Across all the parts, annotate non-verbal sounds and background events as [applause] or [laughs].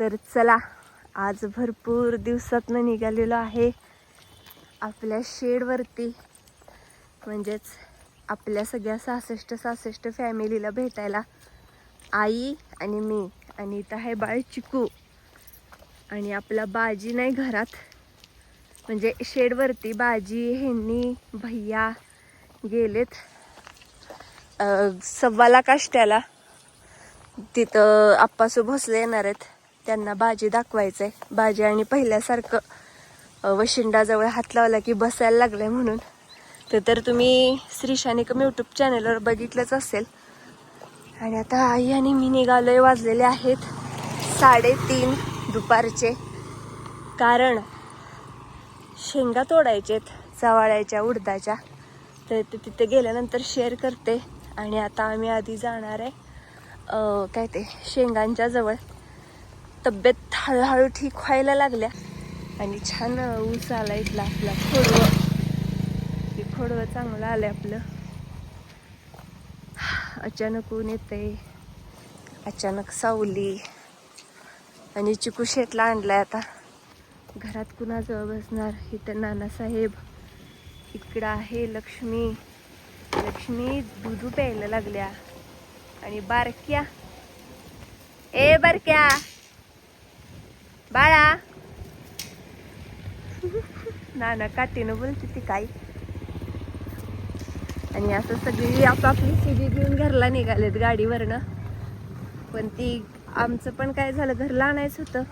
तर चला आज भरपूर दिवसातनं निघालेलो आहे आपल्या शेडवरती. म्हणजेच आपल्या सगळ्या सहासष्ट सहासष्ट फॅमिलीला भेटायला. आई आणि मी आणि इथं आहे बाळ चिकू. आणि आपला बाजी नाही घरात. म्हणजे शेडवरती बाजी ह्यांनी भैया गेलेत. अं, सव्वाला काष्ट्याला तिथं आप्पासू भोसले येणार आहेत. त्यांना बाजी दाखवायचंय. बाजी आणि पहिल्यासारखं वशिंडाजवळ हात लावला की बसायला लागलंय म्हणून. तर तर तुम्ही श्रीशानिकम यूट्यूब चॅनलवर बघितलंच असेल. आणि आता आई आणि मी निघालोय वाजलेले आहेत साडेतीन दुपारचे. कारण शेंगा तोडायचेत चवाळ्याच्या उडदाच्या. तर ते तिथे गेल्यानंतर शेअर करते. आणि आता आम्ही आधी जाणार आहे काय ते शेंगांच्या जवळ. तब्येत हळूहळू ठीक व्हायला लागल्या. आणि छान ऊस आला इथला आपला. खोडवं हे खोडवं चांगलं आलं आपलं. अचानक ऊन येते अचानक सावली. आणि चिकू शेटला आणलाय आता. घरात कुणाजवळ बसणार? इथं नानासाहेब. इकडं आहे लक्ष्मी. लक्ष्मी दुधू प्यायला लागल्या. आणि बारक्या. ए बारक्या! बाळा. [laughs] ना ना काटीनं बोलते ती काय. आणि असं सगळी आपापली सीडी घेऊन घरला निघालेत गाडीवरनं. पण ती आमचं पण काय झालं घरला आणायचं होतं.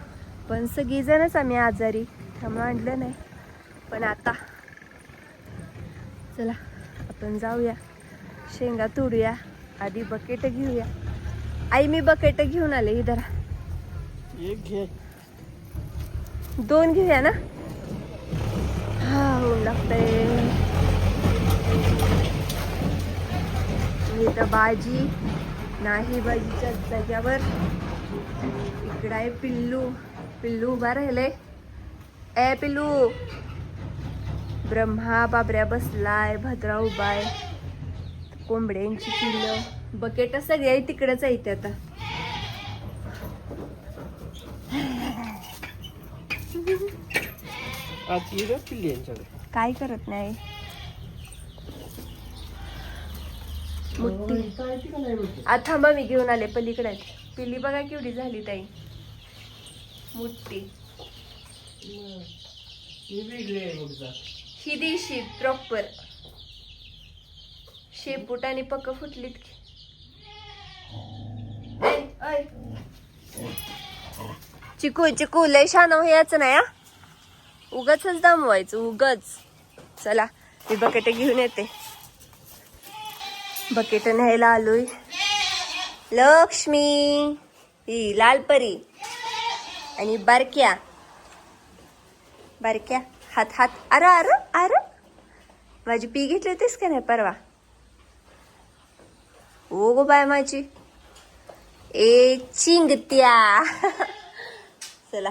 पण सगळीजणच आम्ही आजारी त्यामुळे आणलं नाही. पण आता चला आपण जाऊया. शेंगा तोडूया आधी बकेट घेऊया. आई मी बकेट घेऊन आले इधर एक घे. दोन घेऊया ना? हा होऊन लागतंय. इथं बाजी नाही बाजीच्या जाग्यावर. इकडं आहे पिल्लू. पिल्लू उभा राहिले ए पिल्लू! ब्रह्मा बाबऱ्या बसलाय भद्रा उभा आहे. कोंबड्यांची पिल्लं. बकेट सगळ्या तिकडेच ते आता आज ये पिल्ली यांच्याकडे काय करत नाही. मुट्टी थांबा मी घेऊन आले पलीकडे. पिल्ली बघा केवढी झाली ताई. मुट्टी ही देशी प्रॉपर शेपूट आणि पक्क फुटलीत की. चिकू चिकू लय शान यायचं नाही हा? उगच दमवायचं उगच. चला मी बकेट घेऊन येते. बकेट न्यायला आलोय. लक्ष्मी ही लालपरी आणि बारक्या. बारक्या हात हात अरे अरे अर. माझी पी घेतली होतीस का नाही परवा? ओ गो बाय माझी. ए चिंगत्या. [laughs] चला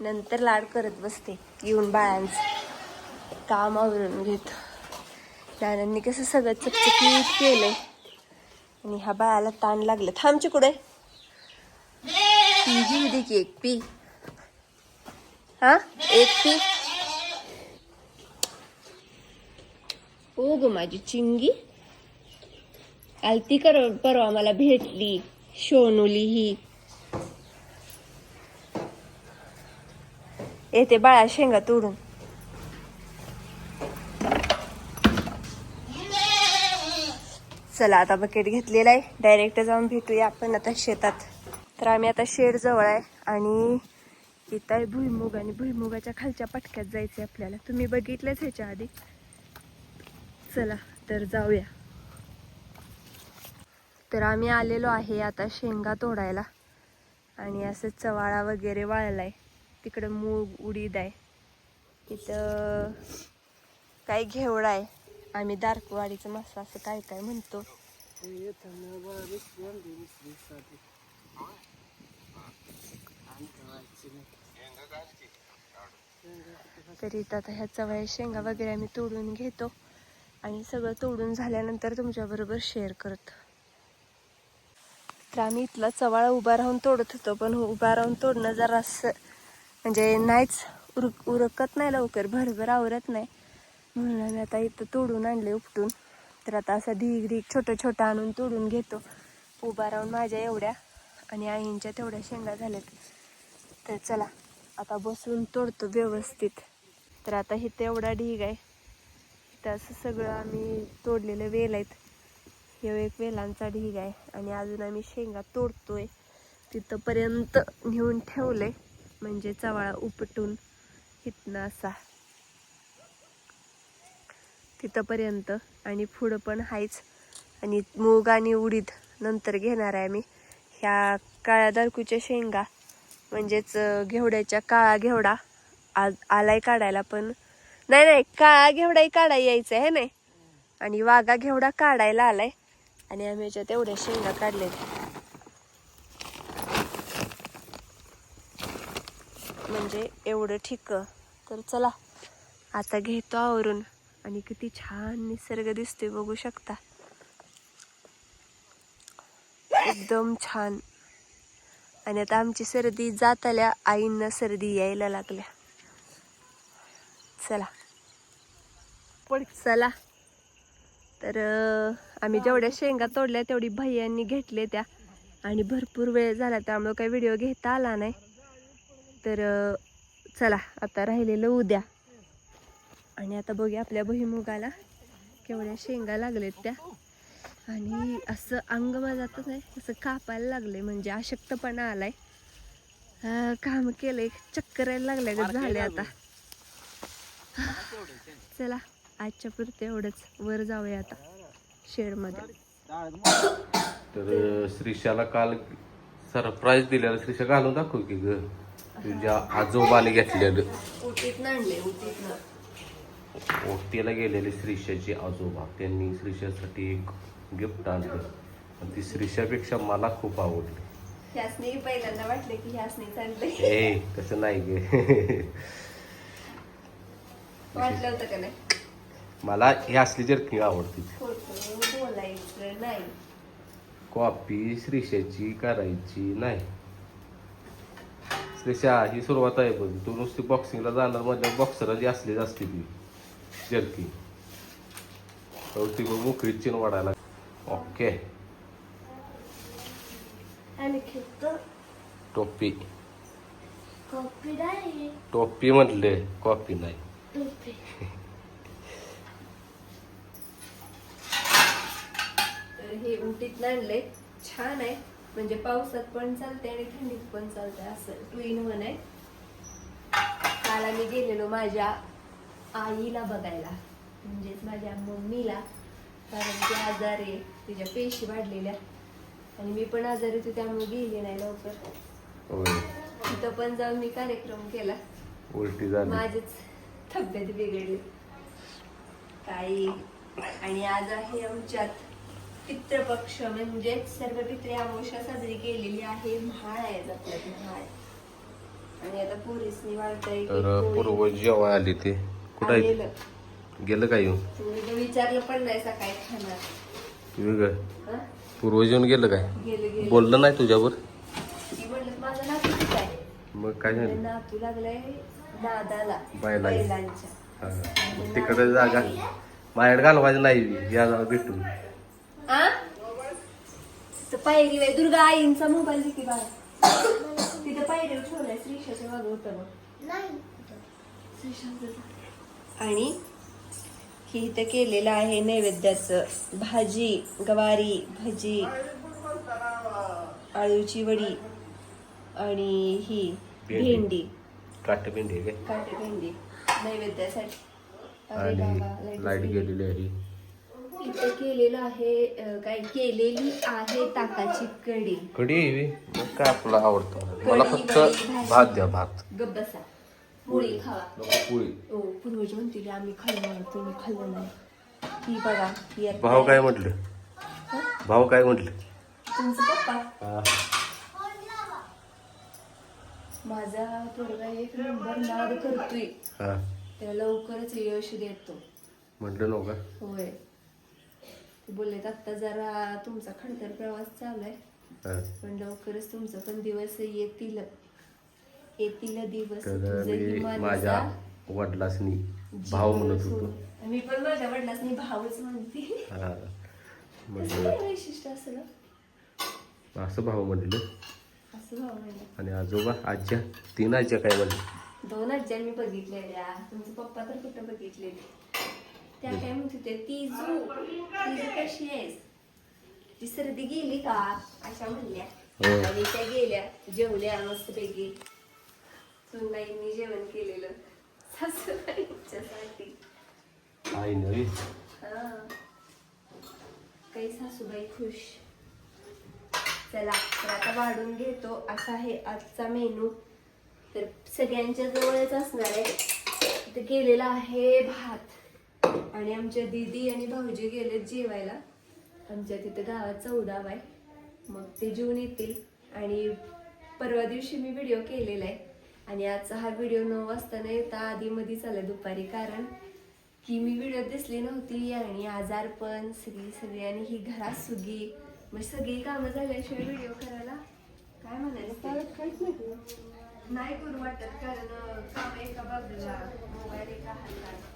नंतर लाड करत बसते येऊन बाळांचं काम आवरून घेतो. नानांनी कसं सगळं चकचकीत केलंय. आणि ह्या बाळाला ताण लागलं. थांबची कुठे पी जी दे की एक पी. हा? एक पी. ओ ग माझी चिंगी. आलती कर परवा मला भेटली. शोनुली ही. येते बाळा शेंगा तोडून. चला आता बकेट घेतलेला आहे. डायरेक्ट जाऊन भेटूया आपण आता शेतात. तर आम्ही आता शेड जवळ आहे आणि इथं आहे भुईमुग आणि भुईमुगाच्या खालच्या पटक्यात जायचंय आपल्याला. तुम्ही बघितलंच ह्याच्या आधी. चला तर जाऊया. तर आम्ही आलेलो आहे आता शेंगा तोडायला. आणि असं चवाळा वगैरे वाळलाय. तिकडं मूग उडीद आहे. इथं काय घेवडा आहे. आम्ही दारकवाडीचं मासा असं काय काय म्हणतो. तरी तर आता ह्या चवळ्या शेंगा वगैरे आम्ही तोडून घेतो. आणि सगळं तोडून झाल्यानंतर तुमच्याबरोबर शेअर करतो. तर आम्ही इथला चवाळा उभा राहून तोडत होतो पण उभा राहून तोडणं जरा असं म्हणजे नाहीच उरक उरकत नाही लवकर भरभर आवरत नाही. म्हणून आम्ही आता इथं तोडून आणले उपटून. तर आता असं धीग ढीग छोटं छोटं आणून तोडून घेतो. उभा राहून माझ्या एवढ्या आणि आईंच्या तेवढ्या शेंगा झाल्यात. तर चला आता बसून तोडतो व्यवस्थित. तर आता इथं एवढा ढीग आहे. इथं असं सगळं आम्ही तोडलेलं वेल आहेत. हे एक वेलांचा ढीग आहे. आणि अजून आम्ही शेंगा तोडतोय. तिथंपर्यंत नेऊन ठेवलंय. म्हणजे चवाळा उपटून इथनं असा. तिथंपर्यंत आणि पुढं पण आहेच आणि मूग आणि उडीद नंतर घेणार आहे आम्ही. ह्या काळ्या दारकूच्या शेंगा म्हणजेच घेवड्याच्या काळा घेवडा आज आलाय काढायला पण. नाही नाही काळा घेवडाही काढाय यायचं आहे नाही? आणि वाघा घेवडा काढायला आलाय. आणि आम्ही याच्यात एवढ्या शेंगा काढलेत म्हणजे एवढं ठीक. तर चला आता घेतो आवरून. आणि किती छान निसर्ग दिसतोय बघू शकता. एकदम छान. आणि आता आमची सर्दी जात आल्या आईंना सर्दी यायला लागल्या. चला. पण चला. तर आम्ही जेवढ्या शेंगा तोडल्या तेवढी भैयांनी घेतले त्या. आणि भरपूर वेळ झाला त्यामुळे काही व्हिडिओ घेता आला नाही. तर चला आता राहिलेलं उद्या. आणि आता बघूया आपल्या भुईमुगाला केवढ्या शेंगा लागलेत त्या. आणि असं अंग माझं आता नाही असं कापायला लागले म्हणजे अशक्तपणा आलाय. काम केलंय चक्कर यायला लागले झाले आता. चला आजच्या पुरते एवढंच. वर जाऊया आता शेडमध्ये. तर श्रीशाला काल सरप्राईज दिलेलं. श्रीशा घालून दाखव की ग. तुझ्या आजोबाने घेतलेलं. आणले ओटीला गेलेले श्रीशाचे आजोबा. त्यांनी श्रीशासाठी एक गिफ्ट आणलं. आणि ती श्रीशापेक्षा मला खूप आवडली. ह्यासनी पहिल्यांदा वाटले की ह्यासनीच आणले ए तसं नाही गे. वाटलं होतं का नाही? मला ही असली जर्किंग आवडते. खोटं बोलायचं नाही. कॉपी श्रीशाची करायची नाही. श्रीशा ही सुरुवात आहे पण तू नुसती बॉक्सिंगला जाणार म्हणजे बॉक्सरची असलीच असते ती जर्की. तर ती मग मोकळी चिन वाढायला ओके. टोपी. कॉपी नाही. टोपी म्हटले कॉपी नाही. हे उटीत आणले छान आहे. म्हणजे पावसात पण चालते आणि थंडीत पण चालते असं. टू इन वन आहे. काल आम्ही गेलेलो माझ्या आईला बघायला. म्हणजेच माझ्या मम्मीला. कारण ती आजारी आहे. तिच्या पेशी वाढलेल्या. आणि मी पण आजारी होते त्यामुळे गेले नाही लवकर. तिथं पण जाऊन मी कार्यक्रम केला. उलटी झाली. माझीच तब्येत बिघडली. काही. आणि आज आहे आमच्यात पितृपक्ष म्हणजे सर्व पित्रे अमावस्या साजरी केलेली आहे. म्हाळ आहे आपल्यात म्हाळ. आणि आता पोरीसनी वाढतंय तर पूर्व जेव्हा आली ते कुठं आलेलं. गेलं काय येऊन? तुम्ही तर विचारलं पण नाही सकाळी खाणार. वेगळं. हं? पूर्व जेवून गेलं काय? गेले गेले. बोललं नाही तुझ्यावर? ती म्हणलं माझं नातू कुठं आहे? मग काय झालं? नातू लागलाय दादाला बैलाला. बैलांच्या. हा. मग तिकडे जागा माझ्याकडे घालवायचं नाही या जागा भेटून. पायरी बाई दुर्गा आईंचा मोबाईल किती बाळा. तिथं पायरीवर ठेवलाय श्रीशाच्या मागं होतं बघ. श्रीशाचं. आणि ही इथं केलेलं आहे नैवेद्याचं. भाजी गवारी भजी आळूची वडी आणि ही भेंडी. काट भेंडी काटे भेंडी. नैवेद्यासाठी. अरे बाबा, लाइट लाइट गेली. गेलेली आहे. इथं केलेलं आहे अं, काय केलेली आहे ताकाची बी. मग काय आपलं आवडतं? मला फक्त. भात द्या भात. गब्बसा पोळी. खावा. नको पोळी. हो पूर्वज म्हणतील आम्ही खाल्लं तुम्ही खाल्लं नाही. ही बघा ही आता- भाऊ काय म्हटलं? हं? भाऊ काय म्हटलं? तुमचं पप्पा? हा. माझा पोरगा एक नंबर नाद करतोय. हा. त्याला लवकरच यश देतो. म्हटलं नव्हतं होय. बोललेत आत्ता जरा तुमचा खडतर प्रवास चालू आहे. पण लवकरच तुमचं पण दिवस येतील. येतील दिवस माझ्या वडिलासनी भाव म्हणत होतो. मी पण माझ्या वडिलांनी भाऊच म्हणते. म्हणजे वैशिष्ट्य असलं असं भाऊ म्हणलं असं भाऊ म्हणलं. आणि आजोबा आज्या तीन आज्या काय म्हणले? दोन आज्या मी बघितलेल्या. तुमचे पप्पा तर कुठं बघितलेले? त्या काय म्हणत होत्या तिजू तिजू कशी आहेस? ती सर्दी गेली का? अशा म्हणल्या. हो. आणि त्या गेल्या जेवल्या मस्तपैकी. सुनबाईंनी जेवण केलेलं. सासूबाईंच्यासाठी. आई हा. काही सासूबाई खुश. चला तर आता वाढून घेतो. असा आहे आजचा मेनू. तर सगळ्यांच्या जवळच असणार आहे. ते केलेला आहे भात. आणि आमच्या दीदी आणि भाऊजी गेले जेवायला. आमच्या तिथं गावात चौदाव आहे मग ते जेवून येतील. आणि परवा दिवशी मी व्हिडिओ केलेला आहे. आणि आजचा हा व्हिडिओ नऊ वाजता न येता आधी मध्ये चालला दुपारी. कारण की मी व्हिडिओ दिसली नव्हती आणि आजारपण सगळी सगळी. आणि ही घरात सुगी. मग सगळी कामं झाल्याशिवाय व्हिडिओ करायला काय म्हणायचं नाही. नाही करू वाटत कारण काम एका बाजूला मोबाईल एका हातात.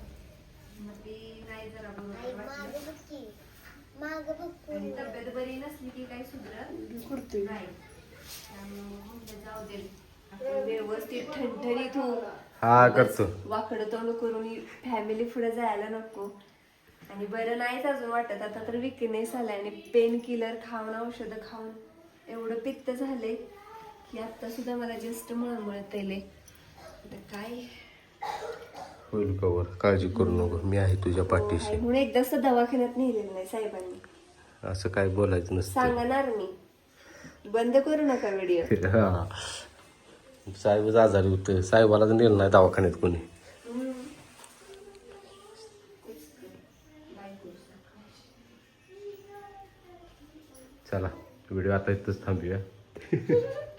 आणि तब्येत बरी नसली की काही सुधरत नाही. त्यामुळं जाऊ दे. आपण व्यवस्थित ठणठणीत होऊ हा करतो. वाकडं तोंड करून फॅमिली पुढे जायला नको. आणि बरं नाहीच अजून वाटत. आता तर विकनेस आलाय आणि पेन किलर खाऊन औषधं खाऊन एवढं पित्त झाले की आता सुद्धा मला जस्ट मळमळत येले काय? होईल कवर काळजी करू नको. मी आहे तुझ्या पाठीशी. म्हणून एकदा सुद्धा दवाखान्यात नेलेलं नाही साहेबांनी. असं काय बोलायचं नसतं. सांगणार मी. बंद करू नका व्हिडिओ. [laughs] हा. साहेबच आजारी होतं. साहेबाला नेलं नाही दवाखान्यात कोणी. चला व्हिडिओ आता इथंच थांबूया. [laughs]